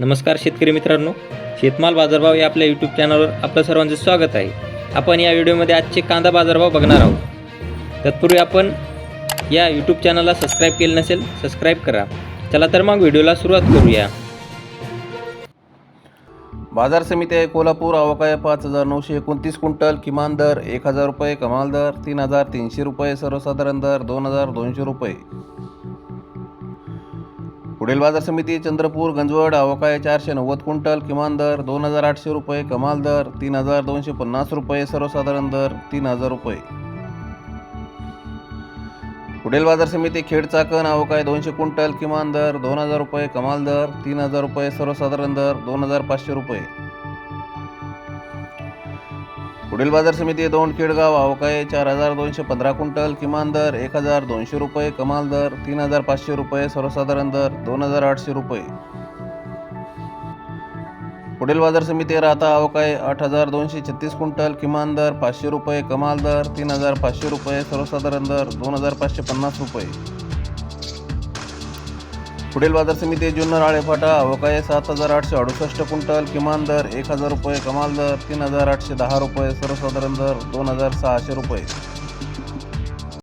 नमस्कार शेतकरी मित्रांनो शेतमाल बाजारभाव या आपल्या यूट्यूब चॅनलवर आपलं सर्वांचं स्वागत आहे. आपण या व्हिडिओमध्ये आजचे कांदा बाजारभाव बघणार आहोत. तत्पूर्वी आपण या यूट्यूब चॅनलला सबस्क्राईब केलं नसेल सबस्क्राईब करा. चला तर मग व्हिडिओला सुरुवात करूया. बाजार समिती आहे कोल्हापूर अवकाय पाच हजार नऊशे एकोणतीस क्विंटल किमान दर एक हजार रुपये कमाल दर तीन हजार तीनशे रुपये सर्वसाधारण दर दोन हजार दोनशे रुपये. पुढील बाजार समिती चंद्रपूर गंजवड अवकाळी चारशे नव्वद क्विंटल किमान दर दोन हजार आठशे रुपये कमाल दर तीन हजार दोनशे पन्नास रुपये सर्वसाधारण दर तीन हजार रुपये. पुढील बाजार समिती खेड चाकण अवकाळी दोनशे क्विंटल किमान दर दोन हजार रुपये कमाल दर तीन हजार रुपये सर्वसाधारण दर दोन हजार पाचशे रुपये. पुढील बाजार समिती दोन खेडगाव अवकाय चार हजार दोनशे पंधरा क्विंटल किमान दर एक हजार दोनशे रुपये कमाल दर तीन हजार पाचशे रुपये सर्वसाधारण दर दोन हजार आठशे रुपये. पुढील बाजार समिती राहता अवकाय आठ हजार दोनशे छत्तीस क्विंटल किमान दर पाचशे रुपये कमाल दर तीन हजार पाचशे रुपये सर्वसाधारण दर दोन हजार पाचशे पन्नास रुपये. पुढील बाजार समिती जुन्नर आळेफाटा अवकाय सात हजार आठशे अडुसष्ट क्विंटल किमान दर एक हजार रुपये कमाल दर तीन हजार आठशे दहा रुपये सर्वसाधारण दर दोन हजार सहाशे रुपये.